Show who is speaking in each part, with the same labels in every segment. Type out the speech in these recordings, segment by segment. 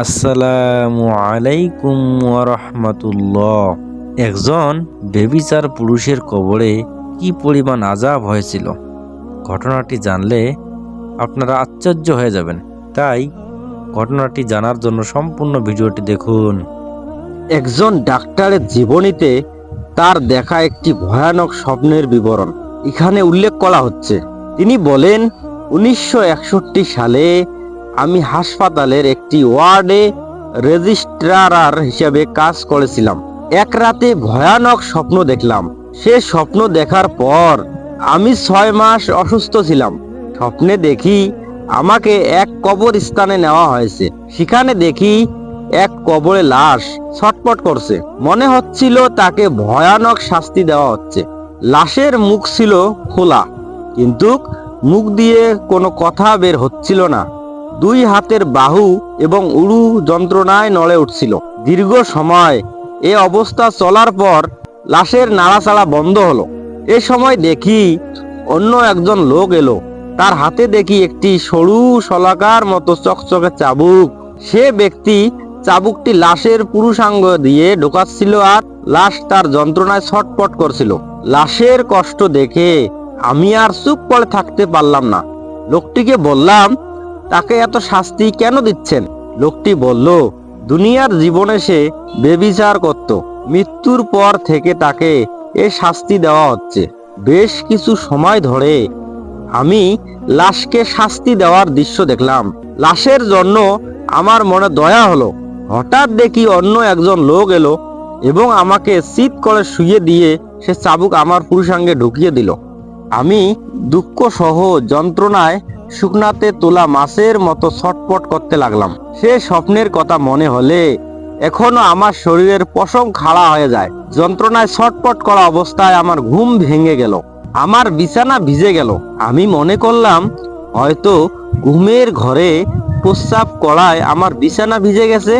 Speaker 1: আসসালামু আলাইকুম ওরহমতুল্লাহ একজন বেবিচার পুরুষের কবরে কি পরিমাণ আজাব হয়েছিল? ঘটনাটি জানলে আপনারা আশ্চর্য হয়ে যাবেন। তাই ঘটনাটি জানার জন্য সম্পূর্ণ ভিডিওটি দেখুন।
Speaker 2: একজন ডাক্তারের জীবনীতে তার দেখা একটি ভয়ানক স্বপ্নের বিবরণ এখানে উল্লেখ করা হচ্ছে। তিনি বলেন, উনিশশো একষট্টি সালে আমি হাসপাতালের একটি ওয়ার্ডে রেজিস্ট্রার হিসেবে কাজ করেছিলাম। এক রাতে ভয়ানক স্বপ্ন দেখলাম। সে স্বপ্ন দেখার পর আমি ছয় মাস অসুস্থ ছিলাম। স্বপ্নে দেখি আমাকে এক কবর স্থানে নেওয়া হয়েছে। সেখানে দেখি এক কবরে লাশ ছটপট করছে। মনে হচ্ছিল তাকে ভয়ানক শাস্তি দেওয়া হচ্ছে। লাশের মুখ ছিল খোলা, কিন্তু মুখ দিয়ে কোনো কথা বের হচ্ছিল না। দুই হাতের বাহু এবং উড়ু যন্ত্রণায় নড়ে উঠছিল। দীর্ঘ সময় এ অবস্থা চলার পর লাশের নাড়াচাড়া বন্ধ হলো। এ সময় দেখি অন্য একজন লোক এলো। তার হাতে দেখি একটি সরু শলাকার মতো চকচকে চাবুক। সে ব্যক্তি চাবুকটি লাশের পুরুষাঙ্গ দিয়ে ঢোকাচ্ছিল আর লাশ তার যন্ত্রণায় ছটপট করছিল। লাশের কষ্ট দেখে আমি আর চুপ করে থাকতে পারলাম না। লোকটিকে বললাম তাকে এত শাস্তি কেন দিচ্ছেন? লোকটি বলল, দুনিয়ার জীবনে সে বেবিচার করত। মৃত্যুর পর থেকে তাকে এ শাস্তি দেওয়া হচ্ছে। বেশ কিছু সময় ধরে আমি লাশকে শাস্তি দেওয়ার দৃশ্য দেখলাম। লাশের জন্য আমার মনে দয়া হলো। হঠাৎ দেখি অন্য একজন লোক এলো এবং আমাকে চিৎ করে শুয়ে দিয়ে সে চাবুক আমার পুরুষাঙ্গে ঢুকিয়ে দিল। আমি দুঃখ সহ যন্ত্রণায় শুকনাতে তোলা মাছের মতো ছটপট করতে লাগলাম। সে স্বপ্নের কথা মনে হলে এখনও আমার শরীরের পশম খাড়া হয়ে যায়। যন্ত্রণায় ছটপট করা অবস্থায় আমার ঘুম ভেঙে গেল। আমার বিছানা ভিজে গেল। আমি মনে করলাম, হয়তো ঘুমের ঘরে প্রস্রাব করায় আমার বিছানা ভিজে গেছে।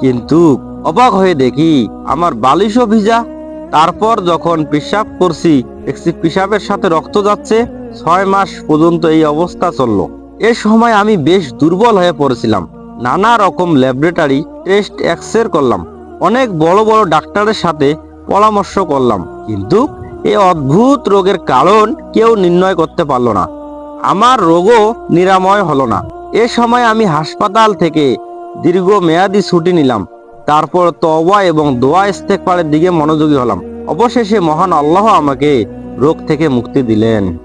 Speaker 2: কিন্তু অবাক হয়ে দেখি, আমার বালিশও ভিজা। তারপর যখন পেশাব করছি দেখছি পেশাবের সাথে রক্ত যাচ্ছে। ছয় মাস পর্যন্ত এই অবস্থা চলল। এ সময় আমি বেশ দুর্বল হয়ে পড়েছিলাম। নানা রকম ল্যাবরেটরি টেস্ট এক্সরে করলাম। অনেক বড় বড় ডাক্তারের সাথে পরামর্শ করলাম। কিন্তু এ অদ্ভুত রোগের কারণ কেউ নির্ণয় করতে পারল না। আমার রোগও নিরাময় হলো না। এ সময় আমি হাসপাতাল থেকে দীর্ঘ মেয়াদি ছুটি নিলাম। তারপর তওবা এবং দোয়া ইস্তেকবারের দিকে মনোযোগী হলাম। অবশেষে মহান আল্লাহ আমাকে রোগ থেকে মুক্তি দিলেন।